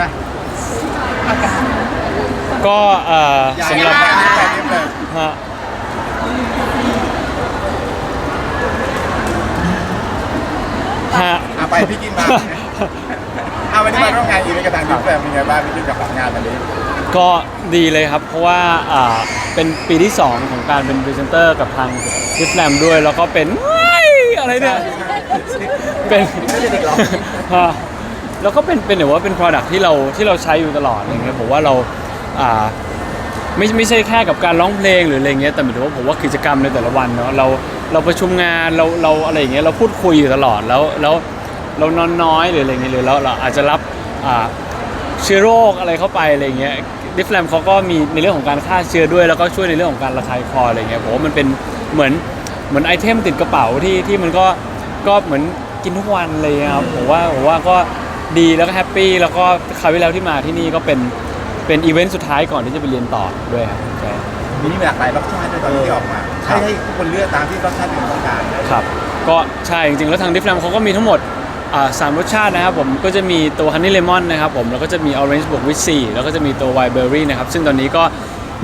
นะก็เอ่ออย่าสำอหย่ารับแบบนี้แบบนี้เลยฮะฮะ เอาไปพี่กินมา เอาวันนี้มาร่วมงานอีเวนต์กับทางดิฟแฟมเป็นไงบ้างพี่กินกับงานวันนี้ ก็ดีเลยครับ เพราะว่าอ่าเป็นปีที่ 2 ของการเป็นพรีเซนเตอร์กับทางดิฟแลมด้วย แล้วก็เป็นว้ายอะไรเนี่ย เป็นฮะ แล้วก็เป็นเป็นแบบว่าเป็น product ที่เราที่เราใช้อยู่ตลอดอะไรเงี้ยผมว่าเราอ่าไม่ไม่ใช่แค่กับการร้องเพลงหรืออะไรเงี้ยแต่หมายถึงว่าผมว่ากิจกรรมในแต่ละวันเนาะเราเราประชุมงานเราเราอะไรอย่างเงี้ยเราพูดคุยอยู่ตลอดแล้วแล้วเรานอนน้อยหรืออะไรเงี้ยหรือเราเราอาจจะรับอ่าเชื้อโรคอะไรเข้าไปอะไรเงี้ยดิฟแลมเขาก็มีในเรื่องของการฆ่าเชื้อด้วย แล้วก็ช่วยในเรื่องของการระคายคออะไรเงี้ยผมว่ามันเป็นเหมือนเหมือนไอเทมติดกระเป๋าที่ที่มันก็ก็เหมือนกินทุกวันเลยครับผมว่าผมว่าก็ ดีแล้วก็แฮปปี้แล้วก็คราวที่แล้วที่มาที่นี่ก็เป็นเป็นอีเวนต์สุดท้ายก่อนที่จะไปเรียนต่อด้วยครับใช่มีนี่มีหลากหลายรสชาติด้วยตอนที่ออกมาครัให้บให้ทุกคนเลือกตามที่รสชาติที่ตัวเองต้องการครับ ก็ใช่จริงๆแล้วทางดิฟแลมเขาก็มีทั้งหมดอ่าสามรสชาตินะครับผมก็จะมีตัวฮันนี่เลมอนนะครับผมแล้วก็จะมีออเรนจ์บวกวิตซีแล้วก็จะมีตัวไวเบอร์รี่นะครับซึ่งตอนนี้ก็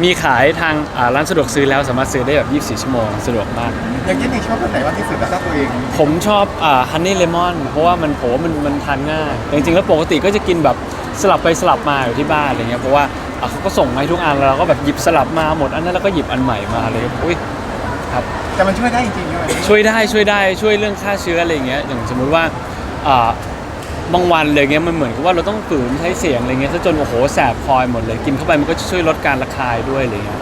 มีขายทางอ่าร้านสะดวกซื้อแล้วสามารถซื้อได้แบบ 24 ชั่วโมงสะดวกมาก อย่างที่นี่ชอบคนไหนมากที่สุดแล้วถ้าตัวเองผมชอบอ่าฮันนี่เลมอนเพราะว่ามันผมว่ามันมันทานง่ายแต่จริงๆแล้วปกติก็จะกินแบบสลับไปสลับมาอยู่ที่บ้านอะไรเงี้ยเพราะว่าอะเขาก็ส่งมาให้ทุกอันแล้วเราก็แบบหยิบสลับมาหมดอันนั้นแล้วก็หยิบอันใหม่มาเลยอุ้ยครับ แต่มันช่วยได้จริงๆใช่ไหมช่วยได้ช่วยได้ช่วยเรื่องฆ่าเชื้ออะไรเงี้ยอย่างสมมุติว่าอ่า บางวันเลยเงี้ยมันเหมือนกับว่าเราต้องฝืนใช้เสียงอะไรเงี้ยซะจนโอ้โหแสบคอยหมดเลยกินเข้าไปมันก็จะช่วยลดการระคายด้วยอะไรเงี้ย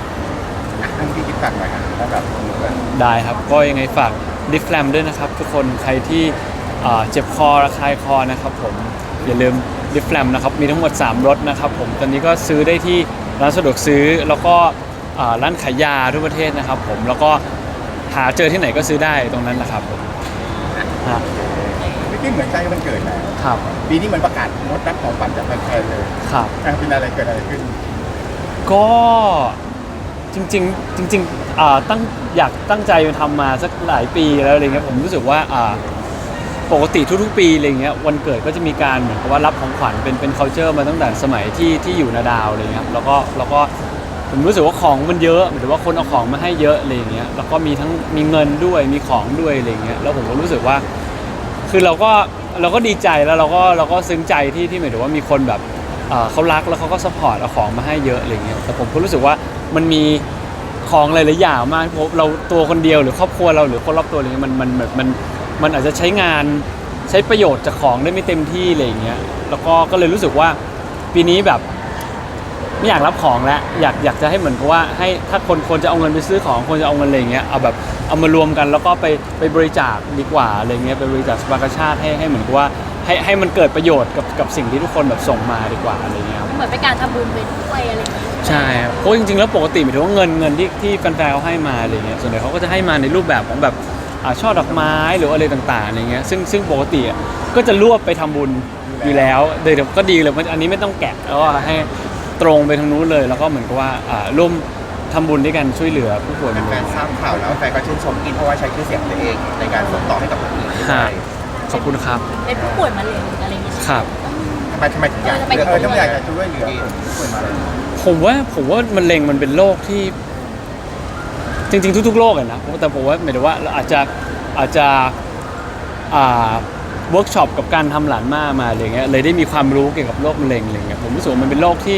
อะทางพี่กินฝากหน่อยครับแล้วแบบได้ครับก็ยังไงฝากดิฟแลมด้วยนะครับ ทุกคนใครที่อ่าเจ็บคอระคายคอนะครับผมอย่าลืมดิฟแลมนะครับมีทั้งหมด 3รสนะครับผมตอนนี้ก็ซื้อได้ที่ร้านสะดวกซื้อแล้วก็อ่าร้านขายยาทั่วประเทศนะครับผมแล้วก็หาเจอที่ไหนก็ซื้อได้ตรงนั้นนะครับผมฮะ พี่กินเหมือนใกล้วันเกิดแล้วครับปีนี้เหมือนประกาศงดรับของฝันจากแฟนๆเลยครับ อะเป็นอะไรเกิดอะไรขึ้น ก็จริงๆจริงๆอ่าตั้งอยากตั้งใจทำมาสักหลายปีแล้วอะไรเงี้ยผมรู้สึกว่าอ่าปกติทุกๆ ปีอะไรเงี้ยวันเกิดก็จะมีการเหมือนกับว่ารับของขวัญเป็นเป็น culture มาตั้งแต่สมัยที่ที่อยู่นาดาวอะไรเงี้ยครับแล้วก็แล้วก็ผมรู้สึกว่าของมันเยอะหมายถึงว่าคนเอาของมาให้เยอะอะไรเงี้ยแล้วก็มีทั้งมีเงินด้วยมีของด้วยอะไรเงี้ยแล้วผมก็รู้สึกว่า คือเราก็เราก็ดีใจแล้วเราก็เราก็ซึ้งใจที่ที่หมายถึงว่ามีคนแบบเอ่อเขารักแล้วเขาก็สปอร์ตเอาของมาให้เยอะอะไรเงี้ยแต่ผมก็รู้สึกว่ามันมีของหลายๆอย่างมากเราะเราตัวคนเดียวหรือครอบครัวเราหรือคนรอบตัวอะไรเงี้ยมันมันแบบมันมันอาจจะใช้งานใช้ประโยชน์จากของได้ไม่เต็มที่อะไรเงี้ยแล้วก็ก็เลยรู้สึกว่าปีนี้แบบ ไม่อยากรับของแล้วอยากอยากจะให้เหมือนกับว่าให้ถ้าคนคนจะเอาเงินไปซื้อของคนจะเอาเงินอะไรอย่างเงี้ยเอาแบบเอามารวมกันแล้วก็ไปไปบริจาคดีกว่าอะไรเงี้ยไปบริจาคสภากาชาติให้ให้เหมือนกับว่าให้ให้มันเกิดประโยชน์กับกับสิ่งที่ทุกคนแบบส่งมาดีกว่าอะไรเงี้ยครับ เหมือนเป็นการทำบุญไปด้วยอะไรอย่างนี้ใช่ครับเพราะจริงๆ แล้วปกติหมายถึงว่าเงินเงินที่ที่แฟนๆเขาให้มาอะไรเงี้ยส่วนใหญ่เขาก็จะให้มาในรูปแบบของแบบอ่าช่อดอกไม้หรืออะไรต่างๆอะไรเงี้ยซึ่งซึ่งปกติอะก็จะรวบไปทำบุญอยู่แล้วเดี๋ยวก็ดีเลยเพราะอันนี้ไม่ต้องแกะแล้วก็ให้ ตรงไปทางนู้นเลย แล้วก็เหมือนกับว่าอ่าร่วมทำบุญด้วยกันช่วยเหลือผู้ป่วยแฟนๆทราบข่าวแล้วแฟนก็ชื่นชมกินเพราะว่าใช้ชื่อเสียงตัวเองในการส่งต่อให้กับคนอื่นด้วฮะยขอบคุณครับเป็นผู้ป่วยมะเร็งอะไรอย่างนี้ครับ ทำไมทำไมถึงอยากเออทำไมเออทำไมอยากจะช่วยเหลือคนที่ป่วยมาเลยผมว่าผมว่ามะเร็งมันเป็นโรคที่ จริง ๆ ทุกๆโรคอะนะแต่ผมว่าหมายถึงว่าเราอาจจะอาจจะอ่าเวิร์กช็อปกับการทำหลานมามาอะไรเงี้ยเลยได้มีความรู้เกี่ยวกับโรคมะเร็งอะไรเงี้ยผมรู้สึกว่ามันเป็นโรคที่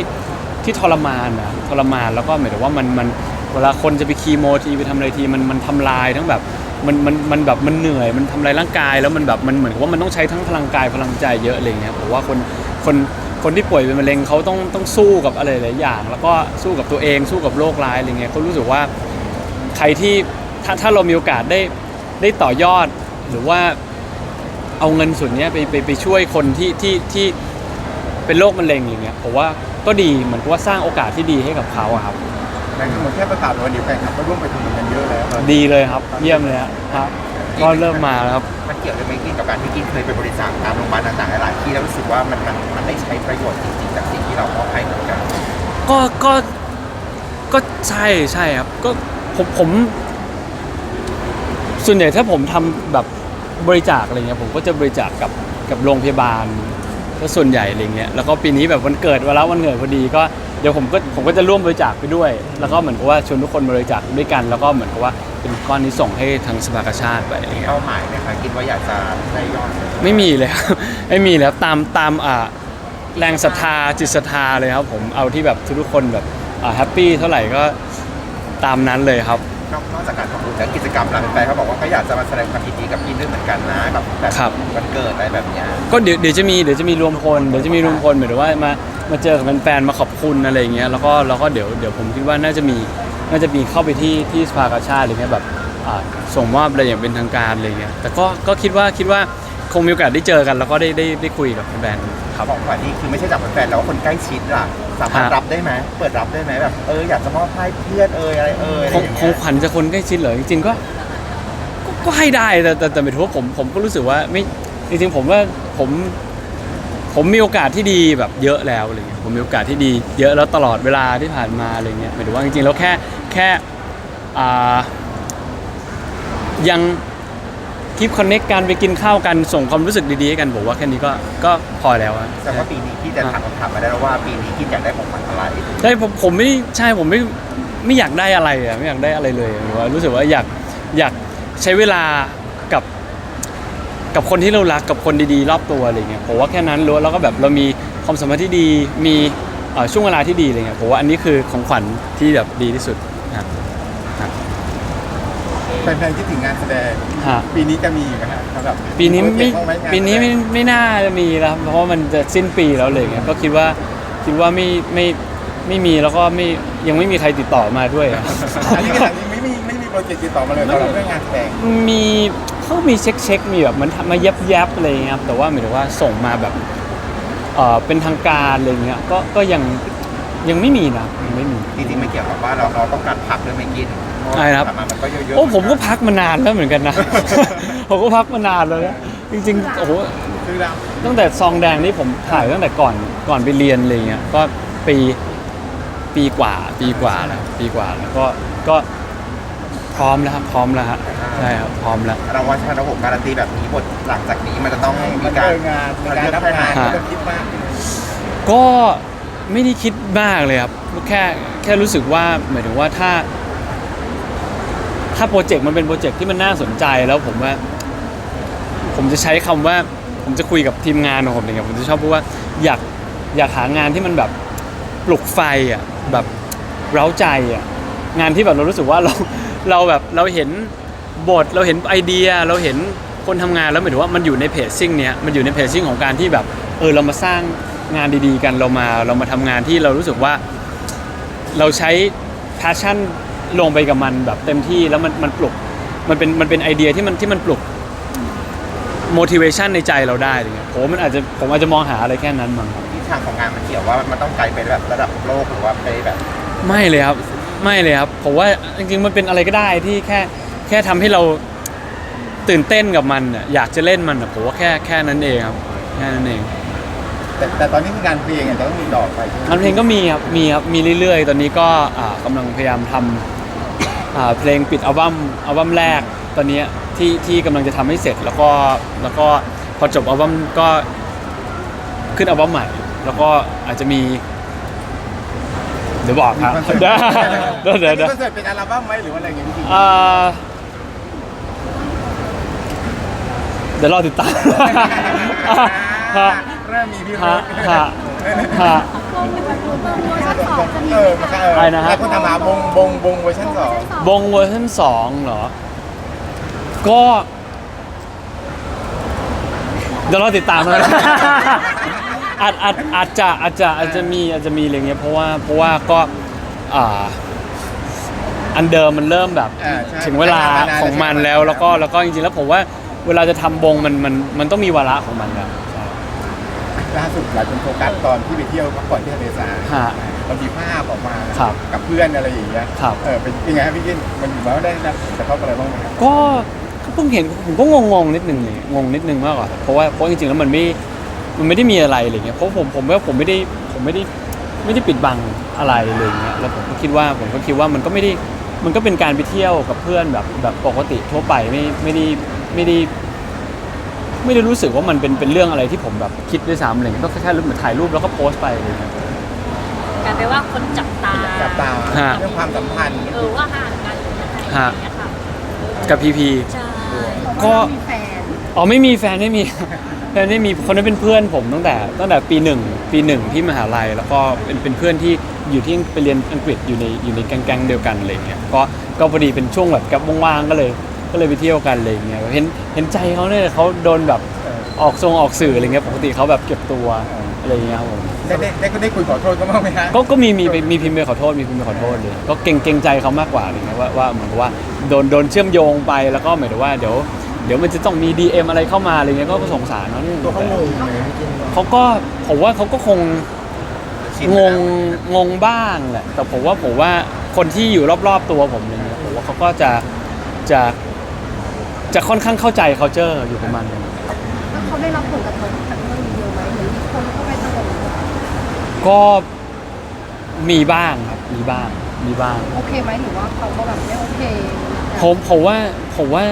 ที่ทรมานนะทรมานแล้วก็หมายถึงว่ามันมันเวลาคนจะไปคีโมทีไปทำอะไรทีมันมันทำลายทั้งแบบมันมันมันแบบมันเหนื่อยมันทำลายร่างกาย แล้วมันแบบมันเหมือนกับว่ามันต้องใช้ทั้งพลังกายพลังใจเยอะอะไรเงี้ยผมว่าคนคนคนที่ป่วยเป็นมะเร็งเขาต้องต้องสู้กับอะไรหลายอย่าง แล้วก็สู้กับตัวเองสู้กับโรคร้ายอะไรเงี้ยเขารู้สึกว่าใครที่ถ้าถ้าเรามีโอกาสได้ได้ต่อยอดหรือว่าเอาเงินส่วนนี้ไปไปไปช่วยคนที่ที่ที่เป็นโรคมะเร็งอย่างเงี้ยผมว่า ก็ดีเหมือนกับว่าสร้างโอกาสที่ดีให้กับเขาอะครับแต่คือเหมือนแค่ประกาศวันเดียวแฟนคลับก็ร่วมไปทำบุญกันเยอะแล้ว ดีเลยครับ เยี่ยมเลยฮะครับก็เริ่มมาแล้วครับ มันเกี่ยวด้วยไหมกินกับการที่กินเคยไปบริจาคตามโรงพยาบาลต่างๆหลายๆที่แล้วรู้สึกว่ามันมันมันได้ใช้ประโยชน์จริงๆจากสิ่งที่เรามอบให้เหมือนกันก็ก็ก็ใช่ใช่ครับก็ผมผม ส่วนใหญ่ถ้าผมทำแบบบริจาคอะไรเงี้ยผมก็จะบริจาคกับกับโรงพยาบาล ก็ส่วนใหญ่อะไรเงี้ยแล้วก็ปีนี้แบบวันเกิดเวลาวันเกิดพอดีก็เดี๋ยวผมก็ผมก็จะร่วมบริจาคไปด้วย แล้วก็เหมือนกับว่าชวนทุกคนบริจาคด้วยกัน แล้วก็เหมือนกับว่าเป็นก้อนนี้ส่งให้ทางสภากาชาติไปอะไรเงี้ยเป้าหมายไหมคะคิดว่าอยากจะได้ยอดไม่มีเลยครับ ไม่มีแล้วตามตามอ่าแรงศรัทธาจิตศรัทธาเลยครับผมเอาที่แบบทุกๆคนแบบอ่าแฮปปี้เท่าไหร่ก็ตามนั้นเลยครับ นอกนอกจากการทำบุญแล้วกิจกรรมหลังแฟนเขาบอกว่าก็อยากจะมาแสดงความยินดีกับพี่ด้วยเหมือนกันนะแบบแบบครับ วันเกิดอะไรแบบเนี้ยก็เดี๋ยวเดี๋ยวจะมีเดี๋ยวจะมีรวมพลเดี๋ยวจะมีรวมพลหมายถึงว่ามามาเจอกับแฟนๆมาขอบคุณอะไรอย่างเงี้ยแล้วก็แล้วก็เดี๋ยวเดี๋ยวผมคิดว่าน่าจะมีน่าจะมีเข้าไปที่ที่สภากาชาติอะไรเงี้ยแบบอ่าส่งมอบอะไรอย่างเป็นทางการอะไรเงี้ยแต่ก็ก็คิดว่าคิดว่าคงมีโอกาสได้เจอกัน แล้วก็ได้ได้ได้คุยกับแฟนๆ ครับของขวัญนี่คือไม่ใช่จากแฟนๆแล้วว่าคนใกล้ชิดล่ะสามารถฮะรับได้ไหมเปิดรับได้ไหมแบบเอออยากจะมอบให้เพื่อนเอออะไรเอออะไรของอย่างขอเงี้งยขวัญจะคนใกล้ชิดเหรอจริงๆก็ก็ก็ให้ได้แต่แต่แต่หมายถึงว่าผมผมก็รู้สึกว่าไม่จริงๆผมว่าผมผมมีโอกาสที่ดีแบบเยอะแล้วอะไรเงี้ยผมมีโอกาสที่ดีเยอะแล้วตลอดเวลาที่ผ่านมาอะไรเงี้ยหมายถึงว่าจริงๆแล้วแค่แค่อ่ายัง คีบคอนเน็กกันไปกินข้าวกันส่งความรู้สึกดีๆให้กันผมว่าแค่นี้ก็ก็พอแล้วอะแต่ว่าปีนี้พี่จะถามคำถามมาได้แล้วว่าปีนี้พี่อยากได้ของขวัญอะไรใช่ผมผมไม่ใช่ผมไม่ไม่อยากได้อะไรอะไม่อยากได้อะไรเลยหรือว่ารู้สึกว่าอยากอยากใช้เวลากับ กับคนที่เรารักกับคนดีๆ รอบตัวอะไรเงี้ยผมว่าแค่นั้นรู้แล้วก็แบบเรามีความสัมพันธ์ที่ดีมีเอ่อช่วงเวลาที่ดีอะไรเงี้ยผมว่าอันนี้คือของขวัญที่แบบดีที่สุดครับ แฟนๆคิดถึงงานแสดง ฮะ ปีนี้จะมีไหมฮะสำหรับปีนี้ไม่โปรเจกต์บ้างหงาปีนี้ไม่แสดงไม่น่าจะมีแล้วครับเพราะว่ามันจะสิ้นปีแล้วเลยเงี้ยก็คิดว่าคิดว่าไม่ไม่ไม่มีแล้วก็ไม่ยังไม่มีใครติดต่อมาด้วยอะ อันนี้ขนาดนี้ไม่มีไม่มีโปรเจกต์ติดต่อมาเลยสำหรับเรื่องงานแสดงมีเขามีเช็คเช็คมีแบบเหมันมายับยับอะไรอย่างเงี้ยครับแต่ว่าหมายถึงว่าส่งมาแบบเออเป็นทางการอะไรเงี้ยก็ก็ยังยังไม่มีนะยังไม่มี จริงๆไม่เกี่ยวกับว่าเราเราต้องการพักหรือไม่กินเพราะว่าใช่ครับที่ผ่านมามันก็เยอะๆโอ้ผมก็พักมานานแล้วเหมือนกันนะ ผมก็พักมานานแล้วนะจริงๆโอ้โหคือเราตั้งแต่ซองแดงนี่ผมถ่ายตั้งแต่ก่อนก่อนไปเรียนอะไรเงี้ยก็ปีปีกว่า ปีกว่าแล้วปีกว่าแล้วก็ก็พร้อมแล้วครับพร้อมแล้วฮะใช่ครับพร้อมแล้ว เราว่าชาติระบบการันตีแบบนี้บทหลังจากนี้มันจะต้องมีมันการเรื่องงานในการรับงานฮะ ต้องคิดมาก ก็ไม่ได้คิดมากเลยครับแค่ แค่รู้สึกว่าหมายถึงว่าถ้า ถ้าโปรเจกต์มันเป็นโปรเจกต์ที่มันน่าสนใจแล้วผมว่า ผมจะใช้คำว่า ผมจะคุยกับทีมงานของผมอย่างเงี้ยผมจะชอบพูดว่าอยากอยากหางานที่มันแบบปลุกไฟอะแบบเร้าใจอะงานที่แบบเรารู้สึกว่าเราเราแบบเราเห็นบทเราเห็นไอเดียเราเห็นคนทำงานแล้วหมายถึงว่ามันอยู่ในเพจซิ่งเนี้ยมันอยู่ในเพจซิ่งของการที่แบบเออเรามาสร้างงานดีๆ กันเรามาเรามาทำงานที่เรารู้สึกว่า เราใช้ passion ลงไปกับมันแบบเต็มที่แล้วมันมันปลุกมันเป็นมันเป็นไอเดียที่มันที่มันปลุก motivation ในใจเราได้อะไรเงี้ยผมว่ามันอาจจะผมอาจจะมองหาอะไรแค่นั้นมั้งครับทิศทางของงานมันเกี่ยวว่ามันต้องไกลไปแบบระดับโลกหรือว่าไปแบบไม่เลยครับ ไม่เลยครับ ผมว่าจริงๆมันเป็นอะไรก็ได้ที่แค่แค่ทำให้เราตื่นเต้นกับมันน่ะอยากจะเล่นมันน่ะผมว่าแค่แค่นั้นเองครับ แค่นั้นเอง แต่แต่ตอนนี้คืองานเพลงเนี่ยจะต้องมีต่อไปใช่ไหมงานเพลงก็มีครับ มีครับ มีเรื่อยๆ ตอนนี้ก็อ่ากำลังพยายามทำอ่าเพลงปิดอัลบั้มอัลบั้มแรก ตอนนี้ที่ที่กำลังจะทำให้เสร็จ แล้วก็แล้วก็พอจบอัลบั้มก็ขึ้นอัลบั้มใหม่ แล้วก็อาจจะมี เดี๋ยวบอกครับมีคอนเสิร์ตเดี๋ยวเดี๋ยวเดี๋ยวคอนเสิร์ตเป็นอัลบั้มไหมหรือว่าอะไรอย่างเงี้ยพี่อ่าเดี๋ยวรอติดตาม ฮะเริ่มมีพี่ฮะรุธฮะฮะวงเวอร์ชันสองจะมีเออมาเอออะไรนะฮะ หลายคนถามหาวงวงวงเวอร์ชันสองบงเวอร์ชันสองเหรอ ก็เดี๋ยวเราติดตามแล้วอาจอาจอาจจะอาจจะอาจจะมีอาจจะมีอะไรเงี้ยเพราะว่าเพราะว่าก็อ่าอันเดิมมันเริ่มแบบ อ่าใช่ถึงเวลาของมันแล้วแล้วก็แล้วก็จริงๆแล้วผมว่าเวลาจะทำบงมันมันมันต้องมีวาระของมันแล้วใช่ ล่าสุดหลายคนโฟกัสตอนที่ไปเที่ยวพักผ่อนที่ทะเลทรายฮะมันมีภาพออกมาครับกับเพื่อนอะไรอย่างเงี้ยครับ เออเป็นยังไงครับพี่กินมันอยู่มาว่าได้รับผลกระทบอะไรบ้างไหมครับก็ก็เพิ่งเห็นผมก็งงๆนิดนึงเลยงงนิดนึงมากกว่าเพราะว่าเพราะจริงๆแล้วมันไม่มันไม่ได้มีอะไรอะไรเงี้ยเพราะผมผมว่าผมไม่ได้ผมไม่ได้ไม่ได้ปิดบังอะไรเลยเงี้ยแล้วผมก็คิดว่าผมก็คิดว่ามันก็ไม่ได้มันก็เป็นการไปเที่ยวกับเพื่อนแบบแบบปกติทั่วไปไม่ไม่ได้ไม่ได้ ไม่ได้รู้สึกว่ามันเป็นเป็นเรื่องอะไรที่ผมแบบคิดด้วยซ้ำอะไรเงี้ยก็แค่รูปเหมือนถ่ายรูปแล้วก็โพสต์ไปอะไรเงี้ย กลายเป็นว่าคนจับตาจับตาฮะ เรื่องความสัมพันธ์เออว่าห่างกันหรือยังไงอย่างเงี้ยค่ะกับพีพี ใช่ก็ มีแฟนอ๋อไม่มีแฟนไม่มี แฟนไม่มีคนนั้นเป็นเพื่อนผมตั้งแต่ตั้งแต่ปีหนึ่งปีหนึ่งที่มหาลัยแล้วก็เป็นเป็นเพื่อนที่อยู่ที่ไปเรียนอังกฤษอยู่ในอยู่ในแก๊งๆเดียวกันอะไรเงี้ยก็ก็พอดีเป็นช่วงแบบกับว่างๆก็เลย ก็เลยไปเที่ยวกันอะไรเงี้ยเห็นเห็นใจเขาเนี่ยเขาโดนแบบออกทรงออกสื่ออะไรเงี้ยปกติเขาแบบเก็บตัวอะไรเงี้ยครับผมได้ได้ได้ก็ได้คุยขอโทษเขาบ้างไหมฮะก็ก็มีมีมีพิมพ์ไปขอโทษมีพิมพ์ไปขอโทษเลยก็เก่งเกรงใจเขามากกว่าอะไรเงี้ยว่าว่าเหมือนกับว่าโดนโดนเชื่อมโยงไปแล้วก็หมายถึงว่าเดี๋ยวเดี๋ยวมันจะต้องมี DM อะไรเข้ามาอะไรเงี้ยก็สงสารเขาเนี่ยตัวเขางงไหมเขาก็ผมว่าเขาก็คงชินงไปแล้วงงงบ้างแหละแต่ผมว่าผมว่าคนที่อยู่รอบๆตัวผมอะไรเงี้ยผมว่าเขาก็จะจะ จะค่อนข้างเข้าใจ culture อยู่ประมาณนึง แล้วเขาได้รับผลกระทบจากเรื่องนี้เยอะไหมหรือมีคนเข้าไปถล่มก็มีบ้างครับ มีบ้าง มีบ้าง โอเคไหมหรือว่าเขาก็แบบไม่โอเคผมผมว่าผมว่า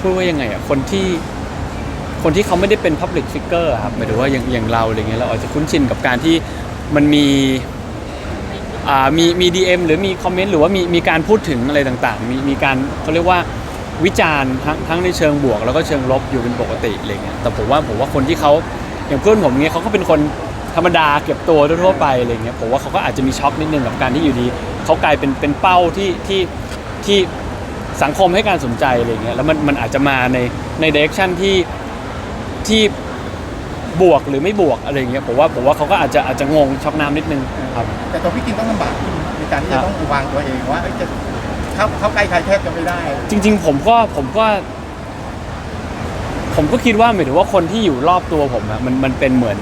พูดว่ายังไงอะคนที่คนที่เขาไม่ได้เป็น Public Figure อะครับหมายถึงว่าอย่างอย่างเราอะไรเงี้ยเราอาจจะคุ้นชินกับการที่มันมีอ่ามีมี DM หรือมีคอมเมนต์หรือว่ามีมีการพูดถึงอะไรต่างๆ มีมีการเขาเรียกว่า วิจารณ์ทั้งทั้งในเชิงบวก แล้วก็เชิงลบอยู่เป็นปกติอะไรเงี้ยแต่ผมว่าผมว่าคนที่เขาอย่างเพื่อนผมเงี้ยเขาก็เป็นคนธรรมดาเก็บตัวทั่วไปอะไรเงี้ยผมว่าเขาก็อาจจะมีช็อกนิดนึงกับการที่อยู่ดีเขากลายเป็นเป็นเป้าที่ที่ที่สังคมให้การสนใจอะไรเงี้ยแล้วมันมันอาจจะมาในในเดเรคชั่นที่ที่บวกหรือไม่บวกอะไรเงี้ยผมว่าผมว่าเขาก็อาจจะอาจจะงงช็อกน้ำนิดนึงครับแต่ตัวพี่กินต้องลำบากในการที่จะต้องวางตัวเองว่าจะ เข้าเข้าใกล้ใครแทบจะไม่ได้ จริง ๆ ผมก็ผมก็ ผมก็คิดว่าหมายถึงว่าคนที่อยู่รอบตัวผมอะมันมันเป็นเหมือน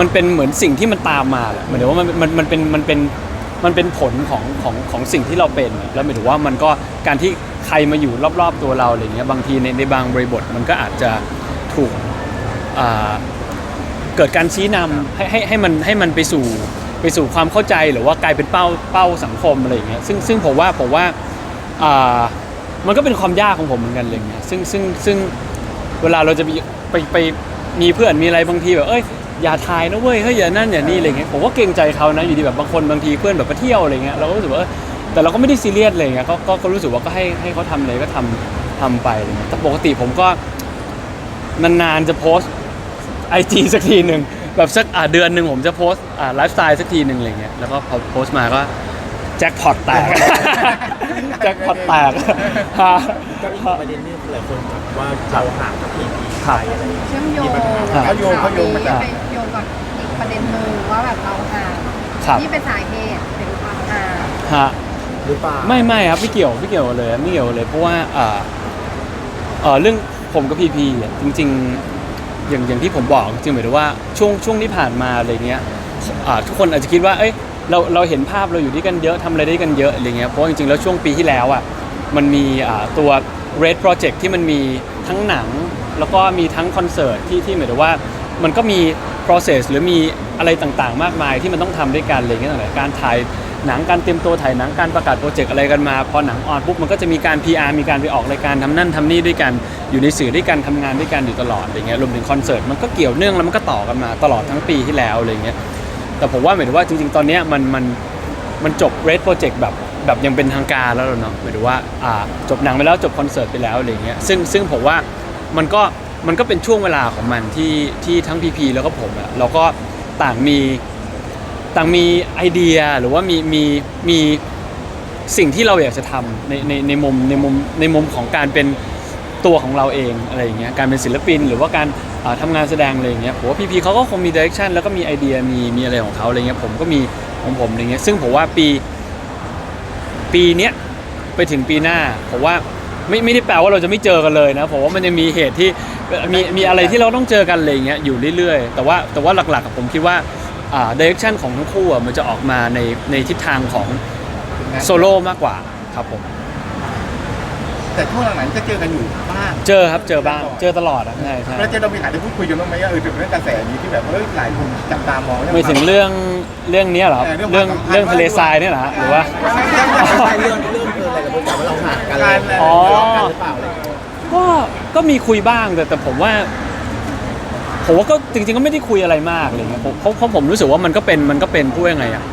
มันเป็นเหมือนสิ่งที่มันตามมาแหละหมายถึงว่ามันมันมันเป็นมันเป็นมันเป็นผลของของของสิ่งที่เราเป็นอะแล้วหมายถึงว่ามันก็การที่ใครมาอยู่รอบๆตัวเราอะไรเงี้ยบางทีในในบางบริบทมันก็อาจจะถูกอ่าเกิดการชี้นำให้ให้ให้มันให้มันไปสู่ ไปสู่ความเข้าใจหรือว่ากลายเป็นเป้าเป้าสังคมอะไรอย่างเงี้ยซึ่งซึ่งผมว่าผมว่าอ่ามันก็เป็นความยากของผมเหมือนกันอะไรเงี้ยซึ่งซึ่งซึ่งเวลาเราจะไปไปไปมีเพื่อนมีอะไรบางทีแบบเอ้ยอย่าทายนะเว้ยเฮ้ยอย่านั่นอย่านี่อะไรเงี้ยผมก็เกรงใจเขานะอยู่ดีแบบบางคนบางทีเพื่อนแบบไปเที่ยวอะไรเงี้ยเราก็รู้สึกว่าแต่เราก็ไม่ได้ซีเรียสอะไรเงี้ยก็ก็ก็รู้สึกว่าก็ให้ให้เขาทำอะไรก็ทำทำไปอะไรเงี้ยแต่ปกติผมก็นานๆจะโพสไอจีสักทีหนึ่ง แบบสักอ่าเดือนหนึ่งผมจะโพสอ่าไลฟ์สไตล์สักทีหนึ่งอะไรเงี้ยแล้วก็พอโพสต์มาก็แจ็คพอตแตก แจ็คพอตแตกฮะ ก็มีประเด็นนี้หลายคนบอกว่าเราห่างกับพีพีครับไปอะไรอย่างเงี้ย เชื่อมโยงเขาโยงเขาโยงมาจาก ไปโยงกับอีกประเด็นหนึ่งว่าแบบเราห่างครับนี่เป็นสาเหตุถึงความห่างฮะ หรือเปล่าไม่ไม่ครับไม่เกี่ยวไม่เกี่ยวเลยไม่เกี่ยวเลยเพราะว่าเอ่อเอ่อเรื่องผมกับพีพีอะจริง ๆ อย่างอย่างที่ผมบอกจริงๆหมายถึงว่าช่วงช่วงที่ผ่านมาอะไรเงี้ยทุกคนอาจจะคิดว่าเอ้ยเราเราเห็นภาพเราอยู่ด้วยกันเยอะทำอะไรด้วยกันเยอะอะไรเงี้ยเพราะว่าจริงๆแล้วช่วงปีที่แล้วอะมันมีตัว Red Project ที่มันมีทั้งหนัง แล้วก็มีทั้งคอนเสิร์ตที่ที่หมายถึงว่ามันก็มี process หรือมีอะไรต่างๆ มากมายที่มันต้องทำด้วยกันอะไรเงี้ยตั้งแต่การถ่าย หนังการเตรียมตัวถ่ายหนังการประกาศโปรเจกต์อะไรกันมาพอหนังออนปุ๊บมันก็จะมีการ PR มีการไปออกรายการทำนั่นทำนี่ด้วยกันอยู่ในสื่อด้วยกันทำงานด้วยกันอยู่ตลอดอะไรเงี้ยรวมถึงคอนเสิร์ตมันก็เกี่ยวเนื่องแล้วมันก็ต่อกันมาตลอดทั้งปีที่แล้วอะไรเงี้ยแต่ผมว่าหมายถึงว่าจริงๆ ตอนเนี้ยมันมันมันจบ Red Project แบบแบบยังเป็นทางการแล้วเนาะหมายถึงว่าอ่าจบหนังไปแล้วจบคอนเสิร์ตไปแล้วอะไรเงี้ยซึ่งซึ่งผมว่ามันก็มันก็เป็นช่วงเวลาของมันที่ที่ทั้งพีพีแล้วก็ผมอะเราก็ต่างมี ต่างมีไอเดียหรือว่ามีมีมีสิ่งที่เราอยากจะทำในในในมุมในมุมในมุมของการเป็นตัวของเราเองอะไรอย่างเงี้ยการเป็นศิลปิน หรือว่าการาทำงานแสดงอะไรอย่างเงี้ยผมว่าพีพีเขาก็คงมีดิเรกชันแล้วก็มีไอเดียมีมีอะไรของเขาอะไรเงี้ยผมก็มีของผมอะไรเงี้ยซึ่งผมว่าปีปีเนี้ยไปถึงปีหน้าผมว่าไม่ไม่ได้แปลว่าเราจะไม่เจอกันเลยนะผมว่ามันยังมีเหตุที่มีมีอะไรที่เราต้องเจอกันอะไรเงี้ยอยู่เรื่อยๆ แต่ว่าแต่ว่าหลักๆผมคิดว่า ดิเรกชันของทั้งคู่อะมันจะออกมาในในทิศทางของโซโล่มากกว่าครับผม แต่ช่วงหลังๆก็เจอกันอยู่บ้างเจอครับเจอบ้างเจอตลอดอะใช่ใช่แล้วเจอเรามีหาได้พูดคุยกันบ้างไหมว่าเออถึงเรื่องกระแสนี้ที่แบบเออหลายคนจับตามอง ไม่ถึงเรื่องเรื่องเนี้ยเหรอครับเออเรื่องเรื่เรื่อองงทะเลทรายเนี่ยเหรอฮะหรือว่าไม่ใช่เรื่องเรื่องเกินอะไรกับคนจับว่าเราห่างกันอะไรอย่างเงี้ยอ๋อ ทะเลาะกันหรือเปล่าอะไรอย่างเงี้ยก็ก็มีคุยบ้างแต่แต่ผมว่า ผมว่าก็จริงๆก็ไม่ได้คุยอะไรมากอะไรเงี้ยเพราะเพราะผมรู้สึกว่ามันก็เป็นมันก็เป็นพูดยังไงอะ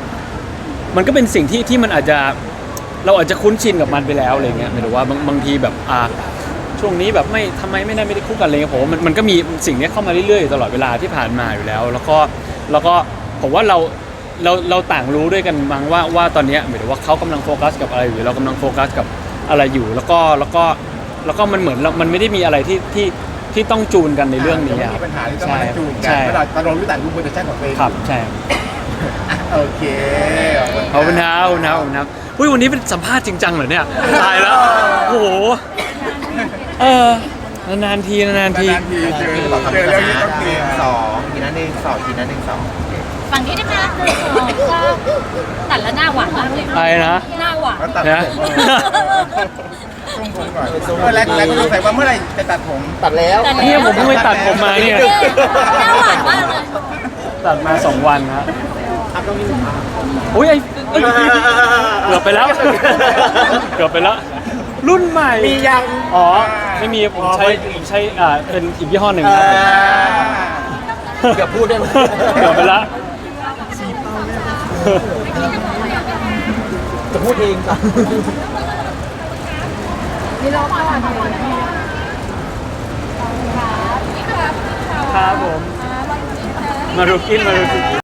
มันก็เป็นสิ่งที่ที่มันอาจจะเราอาจจะคุ้นชินกับมันไปแล้วอะไรเงี้ยหมายถึงว่าบางบางทีแบบอ่าช่วงนี้แบบไม่ทำไมไม่ได้ไม่ได้คุกกันอะไรเงี้ยผมว่ามันมันก็มีสิ่งเนี้ยเข้ามาเรื่อยๆอยู่ตลอดเวลาที่ผ่านมาอยู่แล้ว แล้วก็แล้วก็ผมว่าเราเราเราต่างรู้ด้วยกันมั้งว่าว่าตอนเนี้ยหมายถึงว่าเขากำลังโฟกัสกับอะไรอยู่เรากำลังโฟกัสกับอะไรอยู่ แล้วก็แล้วก็แล้วก็มันเหมือนเรามันไม่ได้มีอะไรที่ที่ ที่ต้องจูนกันในเรื่องนี้ไม่อะมีปัญหาที่ต้องมาจูนกันใช่ เวลาตอนเรารู้แต่รู้โปรดักชั่นของตัวเองครับใช่โอเคขอบคุณครับขอบคุณครับขอบคุณครับอุ้ยวันนี้เป็นสัมภาษณ์จริงจังเหรอเนี่ยตายแล้วโอ้โหเออนานๆทีนานๆที นานๆทีเจอขอคำเจอถามเรื่องนี้ต้องหเตรีนึ่ยงมสองทีนั้นหนึ่งสองทีนั้นหนึ่งสองฝั่งนี้ได้ไหมหนึ่งสองสามตัดแล้วหน้าหวานมากเลยไปนะ หน้าหวานแล้วตัดนะผม ทรงผมก่อนเออแล้วแล้วก็สงสัยว่าเมื่อไหร่จะตัดผม ตัดแล้วตัดแล้วเนี่ยผมเพิ่งไปตัดผมมาเนี่ย หน้าหวานมากเลยตัดมาสองวันฮะอุ้ยไอ้เอ้ยเกือบไปแล้ว เกือบไปแล้ว รุ่นใหม่ มียัง อ๋อ ไม่มี ผมใช้ผมใช้อ่าเป็นอีกยี่ห้อหนึ่งครับผมเกือบพูดได้ไหมเกือบไปแล้วจะพูดเองจ้ะ นี่เราเข้าอ่านเลยครับผม มารูกินมารูกิน